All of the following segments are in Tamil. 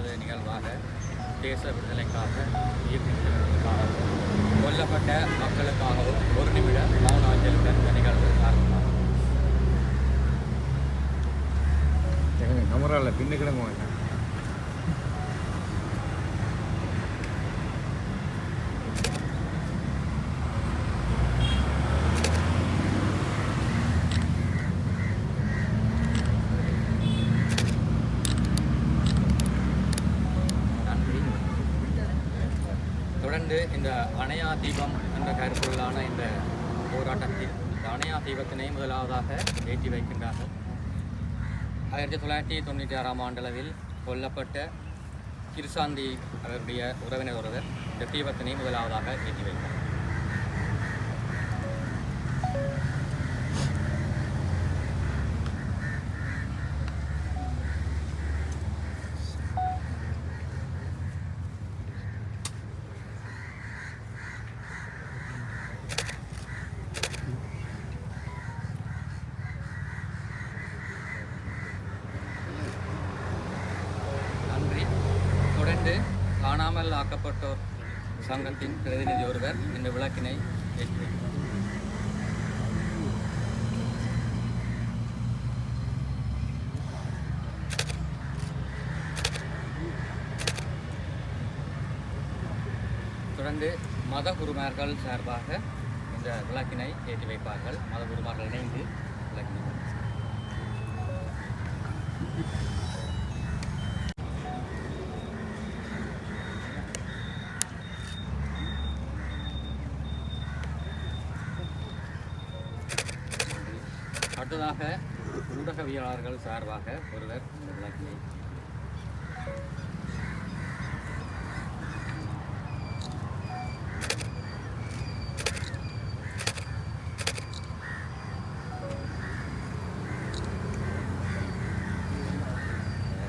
இரண்டாவது நிகழ்வாக தேச விடுதலைக்காக இயக்கங்களுக்காகவும் கொல்லப்பட்ட மக்களுக்காகவும் ஒரு நிமிட மௌன அஞ்சலுடன் இந்த நிகழ்வு ஆரம்பமாகும் கேமராவில் பின்னுக்கிடங்க வாங்க நன்றி தொடர்ந்து இந்த அணையா தீபம் என்ற கருப்பொருளான இந்த போராட்டத்தில் இந்த அணையா தீபத்தினை முதலாவதாக ஏற்றி வைக்கின்றார்கள். ஆயிரத்தி தொள்ளாயிரத்தி தொண்ணூற்றி ஆறாம் ஆண்டளவில் கொல்லப்பட்ட கிருசாந்தி அவருடைய உறவினர் ஒருவர் இந்த தீபத்தினை முதலாவதாக ஏற்றி வைத்தார் நன்றி தொடர்ந்து காணாமல் சங்கத்தின் பிரதிநிதி ஒருவர் இந்த விளக்கினை ஏற்றி. தொடர்ந்து மத குருமார்கள் சார்பாக இந்த விளக்கினை ஏற்றி வைப்பார்கள். மத குருமார்கள் இணைந்து விளக்கினை அடுத்ததாக ஊடகவியலாளர்கள் சார்பாக ஒருவர் இந்த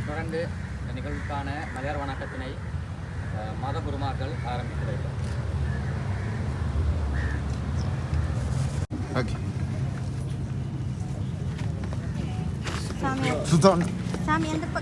தொடர்ந்து இந்த நிகழ்வுக்கான மலர் வணக்கத்தினை மதகுருமார்கள் மத ஓகே చూద్దాం సామి ఎందుకు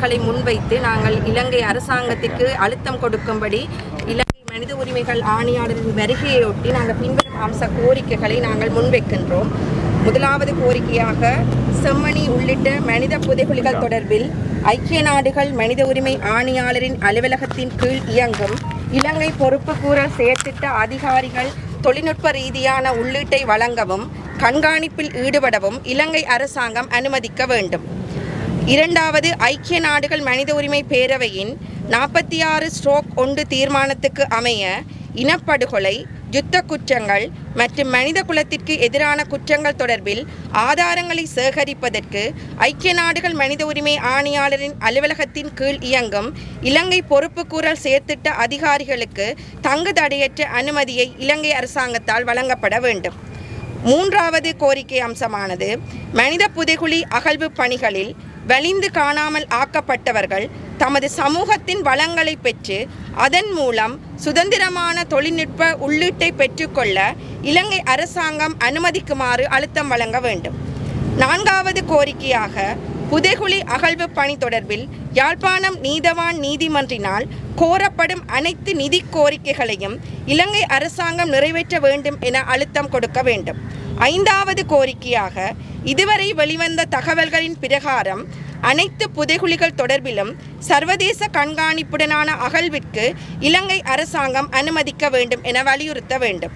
எந்த களை முன்வைத்து நாங்கள் இலங்கை அரசாங்கத்திற்கு அழுத்தம் கொடுக்கும்படி இலங்கை மனித உரிமைகள் ஆணையாளரின் வருகையொட்டி நாங்கள் பின்வரும் அம்ச கோரிக்கைகளை நாங்கள் முன்வைக்கின்றோம். முதலாவது கோரிக்கையாக செம்மணி உள்ளிட்ட மனித புதைகுலிகள் தொடர்பில் ஐக்கிய நாடுகள் மனித உரிமை ஆணையாளரின் அலுவலகத்தின் கீழ் இயங்கும் இலங்கை பொறுப்புக்கூறல் செயற்திட்ட அதிகாரிகள் தொழில்நுட்ப ரீதியான உள்ளீட்டை வழங்கவும் கண்காணிப்பில் ஈடுபடவும் இலங்கை அரசாங்கம் அனுமதிக்க வேண்டும். இரண்டாவது ஐக்கிய நாடுகள் மனித உரிமை பேரவையின் நாற்பத்தி ஆறு ஸ்ட்ரோக் ஒன்று தீர்மானத்துக்கு அமைய இனப்படுகொலை யுத்த குற்றங்கள் மற்றும் மனித குலத்திற்கு எதிரான குற்றங்கள் தொடர்பில் ஆதாரங்களை சேகரிப்பதற்கு ஐக்கிய நாடுகள் மனித உரிமை ஆணையாளரின் அலுவலகத்தின் கீழ் இயங்கும் இலங்கை பொறுப்புக்கூறல் செயற்திட்ட அதிகாரிகளுக்கு தங்கு தடையற்ற அனுமதியை இலங்கை அரசாங்கத்தால் வழங்கப்பட வேண்டும். மூன்றாவது கோரிக்கை அம்சமானது மனித புதைகுழி அகழ்வு பணிகளில் வலிந்து காணாமல் ஆக்கப்பட்டவர்கள் தமது சமூகத்தின் வளங்களை பெற்று அதன் மூலம் சுதந்திரமான தொழில்நுட்ப உள்ளீட்டை பெற்றுக்கொள்ள இலங்கை அரசாங்கம் அனுமதிக்குமாறு அழுத்தம் வழங்க வேண்டும். நான்காவது கோரிக்கையாக புதைகுழி அகழ்வு பணி தொடர்பில் யாழ்ப்பாணம் நீதவான் நீதிமன்றினால் கோரப்படும் அனைத்து நிதி கோரிக்கைகளையும் இலங்கை அரசாங்கம் நிறைவேற்ற வேண்டும் என அழுத்தம் கொடுக்க வேண்டும். ஐந்தாவது கோரிக்கையாக இதுவரை வெளிவந்த தகவல்களின் பிரகாரம் அனைத்து புதைகுழிகள் தொடர்பிலும் சர்வதேச கண்காணிப்புடனான அகழ்விற்கு இலங்கை அரசாங்கம் அனுமதிக்க வேண்டும் என வலியுறுத்த வேண்டும்.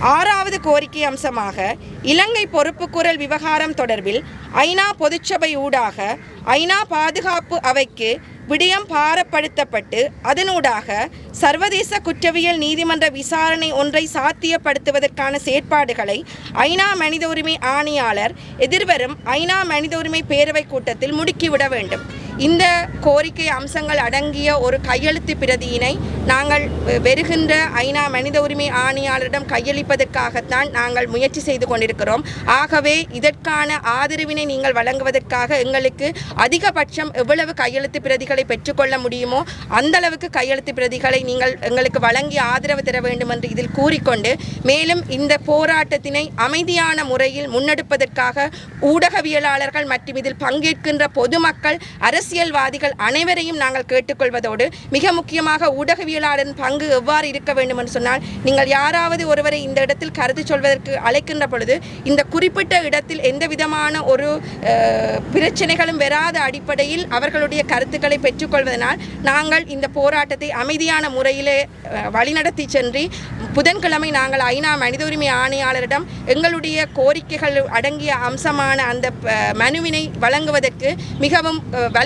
ஆறாவது கோரிக்கை அம்சமாக இலங்கை பொறுப்புக்கூறல் விவகாரம் தொடர்பில் ஐநா பொதுச்சபை ஊடாக ஐநா பாதுகாப்பு அவைக்கு விடயம் பாரப்படுத்தப்பட்டு அதனூடாக சர்வதேச குற்றவியல் நீதிமன்ற விசாரணை ஒன்றை சாத்தியப்படுத்துவதற்கான செயற்பாடுகளை ஐநா மனித உரிமை ஆணையாளர் எதிர்வரும் ஐநா மனித உரிமை பேரவை கூட்டத்தில் முடுக்கிவிட வேண்டும். இந்த கோரிக்கை அம்சங்கள் அடங்கிய ஒரு கையெழுத்து பிரதியினை நாங்கள் வெறுகின்ற வருகின்ற ஐநா மனித உரிமை ஆணையாளரிடம் கையளிப்பதற்காகத்தான் நாங்கள் முயற்சி செய்து கொண்டிருக்கிறோம். ஆகவே இதற்கான ஆதரவினை நீங்கள் வழங்குவதற்காக எங்களுக்கு அதிகபட்சம் எவ்வளவு கையெழுத்து பிரதிகளை பெற்றுக்கொள்ள முடியுமோ அந்த அளவுக்கு கையெழுத்து பிரதிகளை நீங்கள் எங்களுக்கு வழங்கி ஆதரவு தர வேண்டும் என்று இதில் கூறிக்கொண்டு மேலும் இந்த போராட்டத்தினை அமைதியான முறையில் முன்னெடுப்பதற்காக ஊடகவியலாளர்கள் மற்றும் இதில் பங்கேற்கின்ற பொதுமக்கள் அரசு அரசியல்வாதிகள் அனைவரையும் நாங்கள் கேட்டுக்கொள்வதோடு மிக முக்கியமாக ஊடகவியலாளரின் பங்கு எவ்வாறு இருக்க வேண்டும் என்று சொன்னால் நீங்கள் யாராவது ஒருவரை இந்த இடத்தில் கருத்து சொல்வதற்கு அழைக்கின்ற பொழுது இந்த குறிப்பிட்ட இடத்தில் எந்த விதமான ஒரு பிரச்சனைகளும் வராத அடிப்படையில் அவர்களுடைய கருத்துக்களை பெற்றுக்கொள்வதனால் நாங்கள் இந்த போராட்டத்தை அமைதியான முறையிலே வழிநடத்தி சென்று புதன்கிழமை நாங்கள் ஐநா மனித உரிமை ஆணையாளரிடம் எங்களுடைய கோரிக்கைகள் அடங்கிய அம்சமான அந்த மனுவினை வழங்குவதற்கு மிகவும்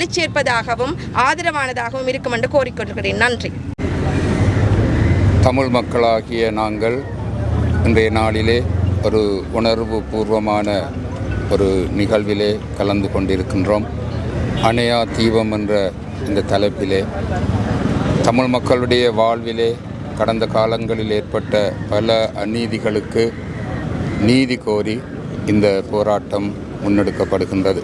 அஹ், ஆதரவானதாகவும் இருக்கும் என்று கோரிக்கொள்கிறேன். நன்றி. தமிழ் மக்களாகிய நாங்கள் இன்றைய நாளிலே ஒரு உணர்வு பூர்வமான ஒரு நிகழ்விலே கலந்து கொண்டிருக்கின்றோம். அணையா தீபம் என்ற இந்த தலைப்பிலே தமிழ் மக்களுடைய வாழ்விலே கடந்த காலங்களில் ஏற்பட்ட பல அநீதிகளுக்கு நீதி கோரி இந்த போராட்டம் முன்னெடுக்கப்படுகின்றது.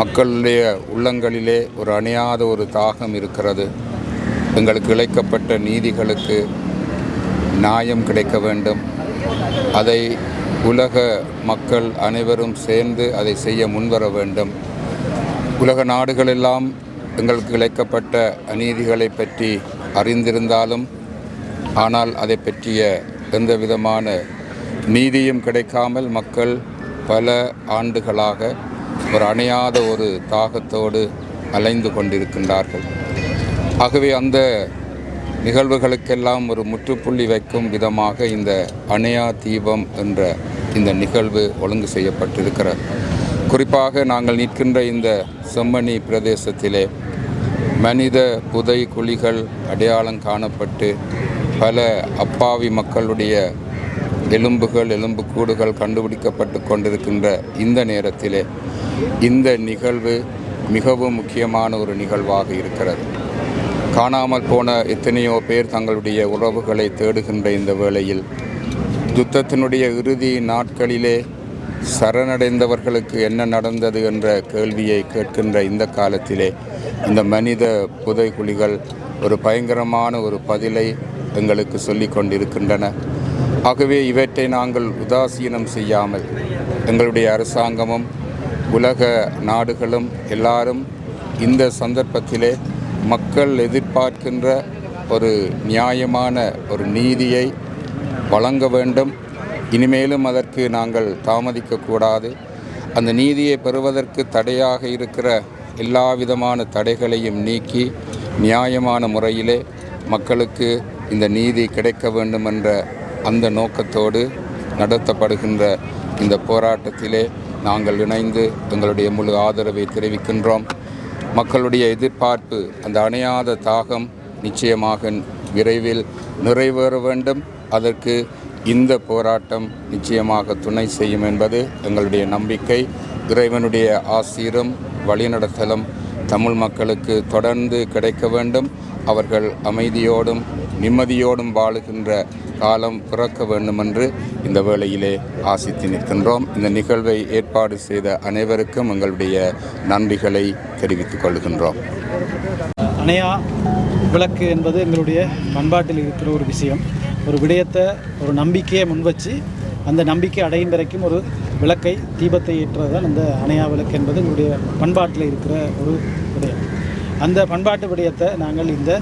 மக்களுடைய உள்ளங்களிலே ஒரு அணியாத ஒரு தாகம் இருக்கிறது. எங்களுக்கு இழைக்கப்பட்ட நீதிகளுக்கு நியாயம் கிடைக்க வேண்டும். அதை உலக மக்கள் அனைவரும் சேர்ந்து அதை செய்ய முன்வர வேண்டும். உலக நாடுகளெல்லாம் எங்களுக்கு இழைக்கப்பட்ட அநீதிகளை பற்றி அறிந்திருந்தாலும் ஆனால் அதை பற்றிய எந்த விதமான நீதியும் கிடைக்காமல் மக்கள் பல ஆண்டுகளாக ஒரு அணையாத ஒரு தாகத்தோடு அலைந்து கொண்டிருக்கின்றார்கள். ஆகவே அந்த நிகழ்வுகளுக்கெல்லாம் ஒரு முற்றுப்புள்ளி வைக்கும் விதமாக இந்த அணையா தீபம் என்ற இந்த நிகழ்வு ஒழுங்கு செய்யப்பட்டிருக்கிறது. குறிப்பாக நாங்கள் நிற்கின்ற இந்த செம்மணி பிரதேசத்திலே மனித புதை குழிகள் அடையாளம் காணப்பட்டு பல அப்பாவி மக்களுடைய எலும்புகள் எலும்புக்கூடுகள் கண்டுபிடிக்கப்பட்டு கொண்டிருக்கின்ற இந்த நேரத்திலே இந்த நிகழ்வு மிகவும் முக்கியமான ஒரு நிகழ்வாக இருக்கிறது. காணாமல் போன எத்தனையோ பேர் தங்களுடைய உறவுகளை தேடுகின்ற இந்த வேளையில் யுத்தத்தினுடைய இறுதி நாட்களிலே சரணடைந்தவர்களுக்கு என்ன நடந்தது என்ற கேள்வியை கேட்கின்ற இந்த காலத்திலே இந்த மனித புதைகுழிகள் ஒரு பயங்கரமான ஒரு பதிலை எங்களுக்கு சொல்லி கொண்டிருக்கின்றன. ஆகவே இவற்றை நாங்கள் உதாசீனம் செய்யாமல் எங்களுடைய அரசாங்கமும் உலக நாடுகளும் எல்லாரும் இந்த சந்தர்ப்பத்திலே மக்கள் எதிர்பார்க்கின்ற ஒரு நியாயமான ஒரு நீதியை வழங்க வேண்டும். இனிமேலும் அதற்கு நாங்கள் தாமதிக்கக்கூடாது அந்த நீதியை பெறுவதற்கு தடையாக இருக்கிற எல்லா விதமான தடைகளையும் நீக்கி நியாயமான முறையிலே மக்களுக்கு இந்த நீதி கிடைக்க வேண்டும் என்ற அந்த நோக்கத்தோடு நடத்தப்படுகின்ற இந்த போராட்டத்திலே நாங்கள் இணைந்து எங்களுடைய முழு ஆதரவை தெரிவிக்கின்றோம். மக்களுடைய எதிர்பார்ப்பு அந்த அணையாத தாகம் நிச்சயமாக விரைவில் நிறைவேற வேண்டும். அதற்கு இந்த போராட்டம் நிச்சயமாக துணை செய்யும் என்பது எங்களுடைய நம்பிக்கை. இறைவனுடைய ஆசீரும் வழிநடத்தலும் தமிழ் மக்களுக்கு தொடர்ந்து கிடைக்க வேண்டும். அவர்கள் அமைதியோடும் நிம்மதியோடும் வாழுகின்ற காலம் பிறக்க வேண்டுமென்று இந்த வேளையிலே ஆசித்து நிற்கின்றோம். இந்த நிகழ்வை ஏற்பாடு செய்த அனைவருக்கும் எங்களுடைய நன்றிகளை தெரிவித்துக் கொள்கின்றோம். அணையா விளக்கு என்பது எங்களுடைய பண்பாட்டில் இருக்கிற ஒரு விஷயம். ஒரு விடயத்தை ஒரு நம்பிக்கையை முன்வச்சு அந்த நம்பிக்கை அடையும் வரைக்கும் ஒரு விளக்கை தீபத்தை ஏற்றுறது அந்த அணையா விளக்கு என்பது எங்களுடைய பண்பாட்டில் இருக்கிற ஒரு விடயம். அந்த பண்பாட்டு விடயத்தை நாங்கள் இந்த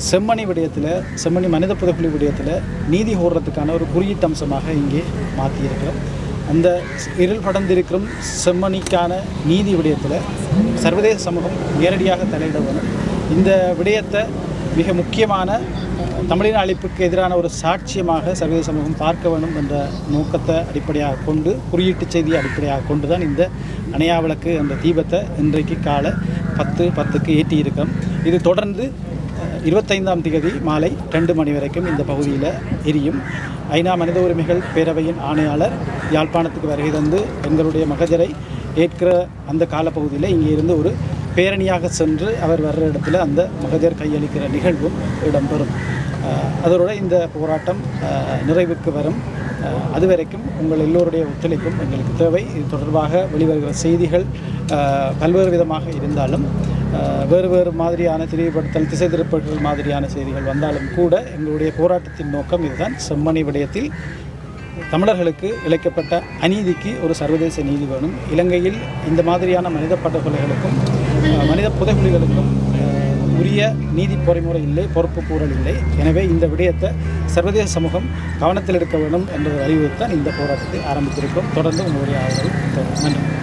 செம்மணி விடயத்தில் செம்மணி மனித புதைக்குழி விடயத்தில் நீதி கோர்றதுக்கான ஒரு குறியீட்டு அம்சமாக இங்கே மாற்றியிருக்கிறோம் அந்த இருள் படர்ந்திருக்கும் செம்மணிக்கான நீதி விடயத்தில் சர்வதேச சமூகம் நேரடியாக தலையிட வேணும் இந்த விடயத்தை மிக முக்கியமான தமிழின அழிப்புக்கு எதிரான ஒரு சாட்சியமாக சர்வதேச சமூகம் பார்க்க வேண்டும் என்ற நோக்கத்தை அடிப்படையாக கொண்டு குறியீட்டு செய்தியை அடிப்படையாக கொண்டு தான் இந்த அணையாவிளக்கு அந்த தீபத்தை இன்றைக்கு காலை பத்து பத்துக்கு ஏற்றியிருக்கிறோம். இது தொடர்ந்து இருபத்தைந்தாம் தேதி மாலை ரெண்டு மணி வரைக்கும் இந்த பகுதியில் எரியும். ஐநா மனித உரிமைகள் பேரவையின் ஆணையாளர் யாழ்ப்பாணத்துக்கு வருகை தந்து எங்களுடைய மகஜரை ஏற்கிற அந்த காலப்பகுதியில் இங்கே இருந்து ஒரு பேரணியாக சென்று அவர் வர்ற இடத்துல அந்த மகஜர் கையளிக்கிற நிகழ்வும் இடம்பெறும். அதோடு அதோட இந்த போராட்டம் நிறைவுக்கு வரும். அது வரைக்கும் உங்கள் எல்லோருடைய ஒத்துழைப்பும் எங்களுக்கு தேவை. இது தொடர்பாக வெளிவருகிற செய்திகள் பல்வேறு விதமாக இருந்தாலும் வேறு வேறு மாதிரியான திரிவுபடுத்தல் திசை திருப்பல்கள் மாதிரியான செய்திகள் வந்தாலும் கூட எங்களுடைய போராட்டத்தின் நோக்கம் இதுதான். செம்மணி விடயத்தில் தமிழர்களுக்கு இழைக்கப்பட்ட அநீதிக்கு ஒரு சர்வதேச நீதி வேணும். இலங்கையில் இந்த மாதிரியான மனித படுகொலைகளுக்கும் மனித புதைகுலிகளுக்கும் உரிய நீதி பொறிமுறை இல்லை பொறுப்பு கூறல் இல்லை. எனவே இந்த விடயத்தை சர்வதேச சமூகம் கவனத்தில் எடுக்க வேண்டும் என்ற அறிவுறுத்தான் இந்த போராட்டத்தை ஆரம்பித்திருக்கும். தொடர்ந்து உங்களுடைய ஆதரவு. நன்றி.